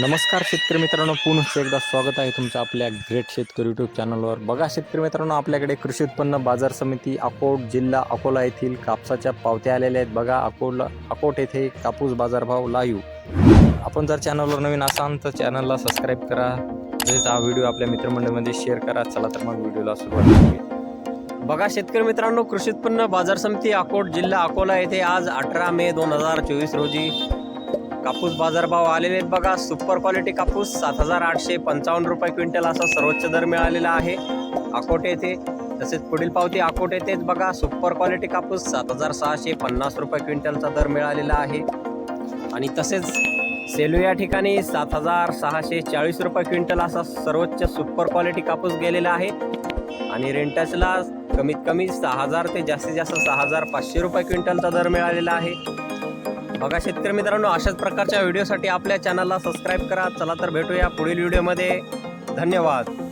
नमस्कार शेतकरी मित्रांनो पुन्हा एकदा स्वागत आहे तुमचं आपल्या ग्रेट शेतकरी यूट्यूब चॅनलवर बघा शेतकरी मित्रांनो आपल्याकडे कृषी उत्पन्न बाजार समिती अकोट जिल्हा अकोला येथील कापसाच्या पावत्या आलेल्या आहेत. बघा अकोला अकोट येथे कापूस बाजारभाव लाईव्ह आपण जर चॅनलवर नवीन असाल तर चॅनलला सबस्क्राईब करा. तसेच हा व्हिडिओ आपल्या मित्रमंडळीमध्ये शेअर करा. चला तर मग व्हिडिओला सुरुवात करूया. बघा शेतकरी मित्रांनो कृषी उत्पन्न बाजार समिती अकोट जिल्हा अकोला येथे आज अठरा मे दोन हजार चोवीस रोजी कापूस बाजारभाव आलेले आहेत बघा. सुपर क्वालिटी कापूस सात हजार आठशे पंचावन्न रुपये क्विंटल असा सर्वोच्च दर मिळालेला आहे. अकोटे येथे तसेच पुढील पावती अकोट येथेच बघा. सुपर क्वालिटी कापूस सात हजार सहाशे पन्नास रुपये क्विंटलचा दर मिळालेला आहे. आणि तसेच सेलू या ठिकाणी सात हजार सहाशे चाळीस रुपये क्विंटल असा सर्वोच्च सुपर क्वालिटी कापूस गेलेला आहे. आणि रेंटसला कमीत कमी सहा हजार ते जास्तीत जास्त सहा हजार पाचशे रुपये क्विंटलचा दर मिळालेला आहे. बघा शेतकरी मित्रांनो अशाच प्रकारच्या व्हिडिओसाठी आपल्या चॅनलला सबस्क्राईब करा. चला तर भेटूया पुढील व्हिडिओमध्ये. धन्यवाद.